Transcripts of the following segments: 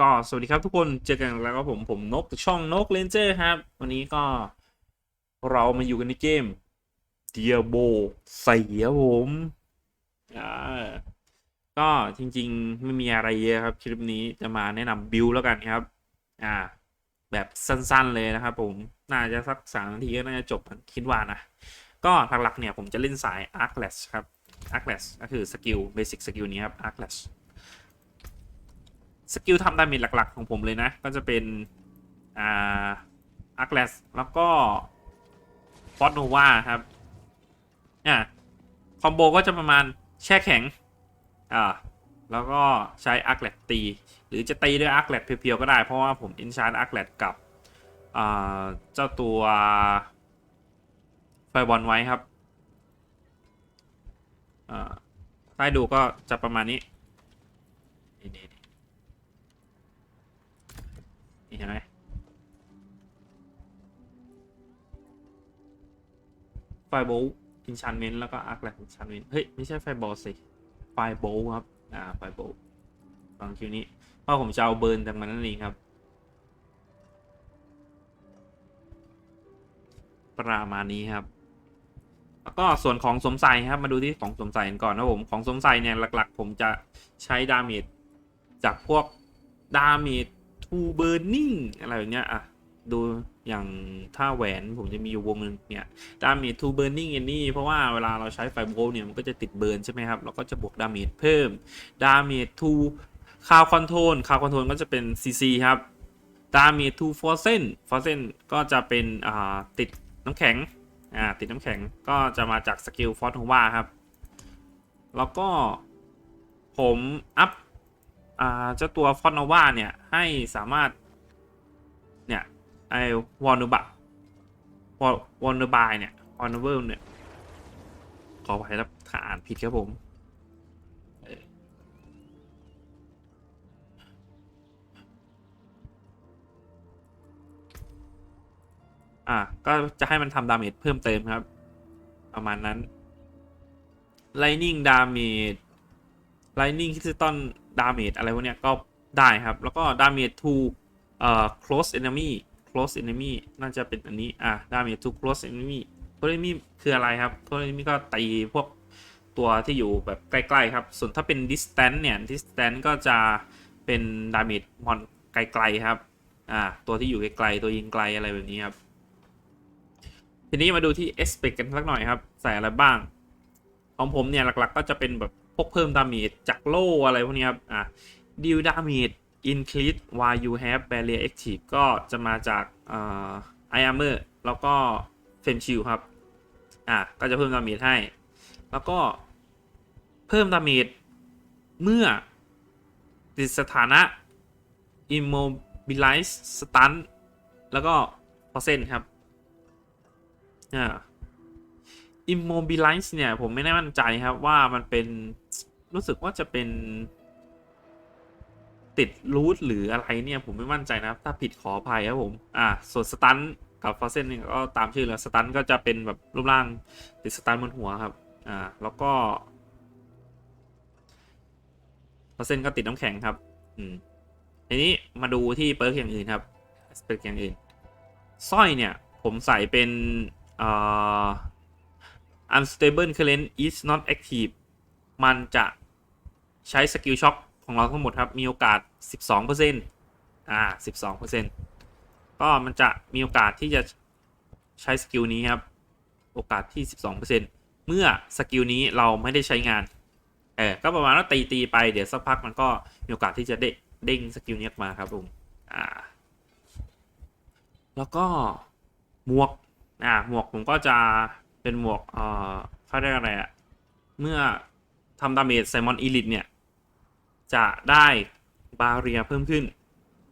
ก็สวัสดีครับทุกคนเจอกันแล้วก็ผมผมนกช่องนกเลนเจอร์ครับ วันนี้ก็เรามาอยู่กันในเกมเดียโบใส่ครับผมก็จริงๆ ไม่มีอะไรเยอะครับ คลิปนี้จะมาแนะนำบิลแล้วกันครับ อ่า แบบสั้นๆเลยนะครับผม น่าจะสักสามนาทีก็น่าจะจบคิดว่านะ ก็หลักๆเนี่ยผมจะเล่นสาย Arcless ครับ Arcless ก็คือสกิลเบสิกสกิลนี้ครับ Arcless สกิลทำดาเมจหลัก ๆ ของผมเลยนะ ก็จะเป็นอ่าอาร์คเลสแล้วก็ฟอสโนวาครับอ่าคอมโบก็จะประมาณแช่แข็งอ่าแล้วก็ใช้อาร์คเลสตี หรือจะตีด้วยอาร์คเลสเพียวๆก็ได้ เพราะว่าผมอินชาร์ดอาร์คเลสกับอ่าเจ้าตัวไฟบอลไว้ครับอ่าให้ดูก็จะประมาณนี้ๆ นี่ เห็นไหมไฟโบลอินชันเมนต์แล้วก็อาร์คแลกอินชันเมนต์เฮ้ย ไม่ใช่ไฟบอลสิ ไฟโบลครับ อ่า ไฟโบลฟังคิวนี้ เพราะผมจะเอาเบิร์นจากมันนั่นเองครับ ประมาณนี้ครับ แล้วก็ส่วนของสมใส่ครับ มาดูที่ของสมใส่กันก่อนนะผม ของสมใส่เนี่ยหลัก ๆ ผมจะใช้ดาเมจจากพวกดาเมจ ทูเบอร์นิ่งอะไรแบบเนี้ยอะดูอย่างท่าแหวนผมจะมีอยู่วงหนึ่งเนี่ยดาเมจทูเบอร์นิ่งอันนี้เพราะว่าเวลาเราใช้ไฟโบเนี่ยมันก็จะติดเบิร์นใช่ไหมครับเราก็จะบวกดาเมจเพิ่มดาเมจทูคาวคอนโทรลคาวคอนโทรลก็จะเป็น CC ครับดาเมจทูฟอร์เซนฟอร์เซนก็จะเป็นอ่าติดน้ำแข็งอ่าติดน้ำแข็งก็จะมาจากสกิลฟอร์ทว่าครับ แล้วก็ผมอัพ อ่าเจ้าตัวฟอนโนวาเนี่ยให้สามารถ เนี่ยไอวอลเนบะวอลเนบายเนี่ยวอลเนเบิลเนี่ย ขอไปแล้วถ้าอ่านผิดครับผมอ่ออะก็จะให้มันทำดาเมจเพิ่มเติมครับ ประมาณนั้น Lightning Damage Lightning Crystal Damage อะไรพวกเนี้ยก็ได้ครับ แล้วก็ Damage to เอ่อ Close Enemy Close Enemy น่าจะเป็นอันนี้ อะ Damage to Close Enemy Close Enemy คืออะไรครับ Close Enemy ก็ตีพวกตัวที่อยู่แบบใกล้ๆครับ ส่วนถ้าเป็น Distance เนี่ย Distance ก็จะเป็น Damage มอนไกลๆครับ อ่า ตัวที่อยู่ไกลๆ ตัวยิงไกลอะไรแบบนี้ครับทีนี้มาดูที่ Aspect กันสักหน่อยครับ ใส่อะไรบ้าง ของผมเนี่ยหลักๆ ก็จะเป็นแบบพวกเพิ่มดาเมจจากโล่อะไรพวกนี้ครับ อะ deal damage increase while you have barrier active ก็จะมาจากอ่า i armor แล้วก็ flame shield ครับ อะก็จะเพิ่มดาเมจให้ แล้วก็เพิ่มดาเมจเมื่อติดสถานะ immobilize stun แล้วก็ percent ครับ อ่า immobilize เนี่ย ผมไม่แน่มั่นใจครับว่ามันเป็นรู้สึกว่าจะเป็น ติดรูทหรืออะไรเนี่ย ผมไม่มั่นใจนะครับ ถ้าผิดขออภัยครับผม อ่า ส่วนสตันกับฟอเซนเนี่ยก็ตามชื่อแล้วสตันก็จะเป็นแบบรูปร่างติดสตันบนหัวครับ อ่า แล้วก็ฟอเซนก็ติดน้ำแข็งครับ อืมทีนี้มาดูที่เปิร์กอย่างอื่นครับเปิร์กอย่างอื่นสร้อยเนี่ย ผมใส่เป็นอ่า unstable current is not active มันจะใช้สกิลช็อคของเราทั้งหมดครับ มีโอกาส 12%อ่า 12%ก็มันจะมีโอกาสที่จะใช้สกิลนี้ครับ โอกาสที่ 12%เมื่อสกิลนี้เราไม่ได้ใช้งาน เออ ก็ประมาณว่าตีตีไปเดี๋ยวสักพักมันก็มีโอกาสที่จะเด้เด้งสกิลนี้ออกมาครับผมอ่า แล้วก็หมวก อ่า หมวกผมก็จะ เป็นหมวกเอ่อเขาเรียกอะไรอะเมื่อทำดาเมจไซมอนอีลิทเนี่ย จะได้บาเรียเพิ่มขึ้น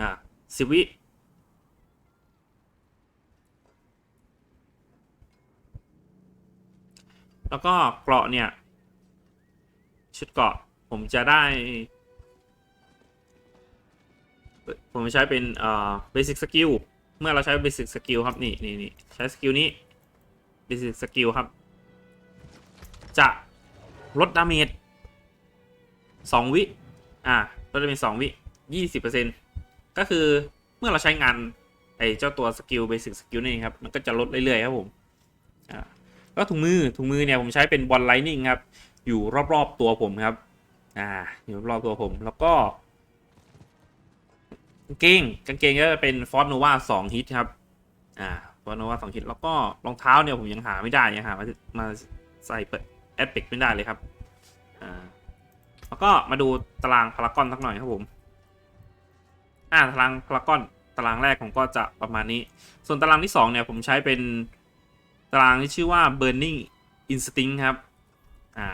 อ่าสิวิแล้วก็เกราะเนี่ย ชุดเกราะผมจะได้ ผมใช้เป็นเอ่อ basic skill เมื่อเราใช้ basic skill ครับ นี่นี่นี่ใช้สกิลนี้ basic skill ครับ จะลดดาเมจสองวิ อ่าลดดาเมจสองวิยี่สิบเปอร์เซ็นก็คือเมื่อเราใช้งานไอ้เจ้าตัวสกิลเบสิกสกิลนี่ครับ มันก็จะลดเรื่อยๆครับผม อ่า ก็ถุงมือถุงมือเนี่ยผมใช้เป็นบอลไลนิ่งครับ อยู่รอบๆตัวผมครับ อ่า อยู่รอบๆตัวผม แล้วก็กางเกงกางเกงก็จะเป็นฟอสโนวาสองฮิตครับ อ่า ฟอสโนวาสองฮิตแล้วก็รองเท้าเนี่ยผมยังหาไม่ได้ยังหามามาใส่เปิดแอปเปกไม่ได้เลยครับอ่าแล้วก็มาดูตารางพารากอนสักหน่อยครับผมอ่าตารางพารากอนตารางแรกผมก็จะประมาณนี้ ส่วนตารางที่สองเนี่ยผมใช้เป็นตารางที่ชื่อว่า burning instinct ครับอ่า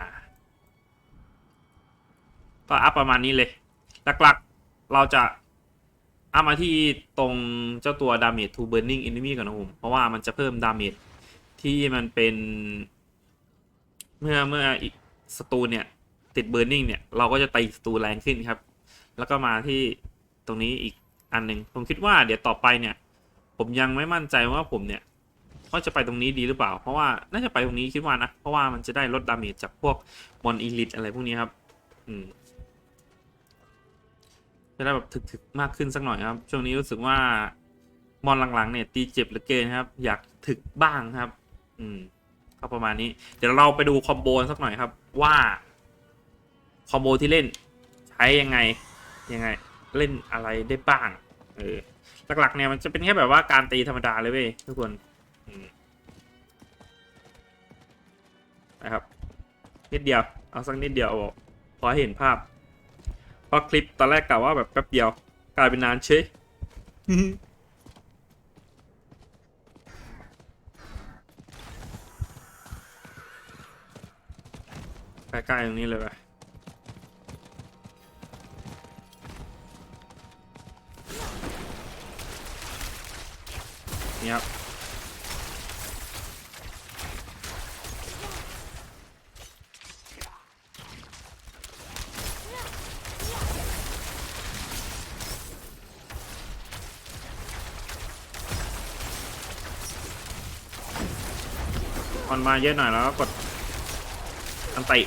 ก็อัพประมาณนี้เลย หลักๆเราจะ อัพมาที่ตรงเจ้าตัว damage to burning enemy ก่อนนะผม เพราะว่ามันจะเพิ่ม damage ที่มันเป็น เมื่อเมื่ออีกศัตรูเนี่ย ติด burning เนี่ย เราก็จะตีศัตรูแรงขึ้นครับ แล้วก็มาที่ตรงนี้อีกอันหนึ่งผมคิดว่าเดี๋ยวต่อไปเนี่ย ผมยังไม่มั่นใจว่าผมเนี่ยว่าจะไปตรงนี้ดีหรือเปล่า เพราะว่าน่าจะไปตรงนี้คิดว่านะ เพราะว่ามันจะได้ลดดาเมจจากพวกมอนอีลิทอะไรพวกนี้ครับ อืม จะได้แบบถึกๆมากขึ้นสักหน่อยครับ ช่วงนี้รู้สึกว่ามอนหลังๆเนี่ย ตีเจ็บเหลือเกินครับ อยากถึกบ้างครับ อืมก็ประมาณนี้ เดี๋ยวเราไปดูคอมโบสักหน่อยครับ ว่าคอมโบที่เล่น ใช้ยังไงยังไง เล่นอะไรได้บ้าง เออหลักๆเนี่ยมันจะเป็นแค่แบบว่าการตีธรรมดาเลยเว้ยทุกคนนะครับนิดเดียว เอาสักนิดเดียวพอเห็นภาพ เพราะคลิปตอนแรกกะว่าแบบแป๊บเดียว กลายเป็นนานเชยใกล้ๆตรงนี้เลยไปนี่ครับ มันมาเยอะหน่อยแล้วก็กดอันติ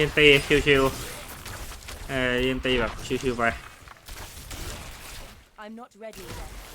ยืนตีชิวๆเออยืนตีแบบชิวๆไป I'm not ready yet.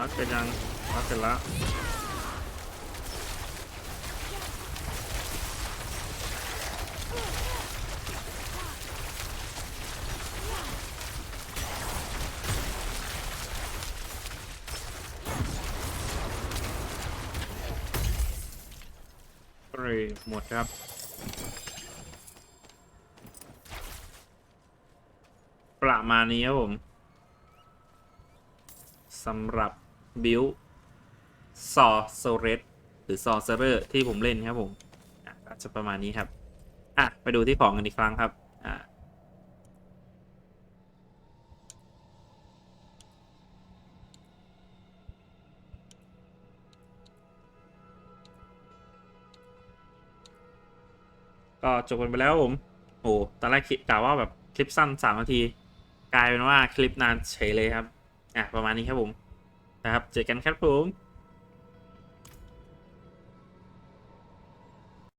รักกันยังรักกันล้วเรหมดครับประมาณนี้ครับผมสำหรับ บิลซอโซเรสหรือซอเซอร์ที่ผมเล่นครับผมอะก็จะประมาณนี้ครับ อะ ไปดูที่ของกันอีกครั้งครับอะก็จบกันไปแล้วผม โอ้ตอนแรกคิดกะว่าแบบคลิปสั้นสามนาที กลายเป็นว่าคลิปนานเฉยเลยครับ อะ ประมาณนี้ครับผม นะครับ เจอกันครับผม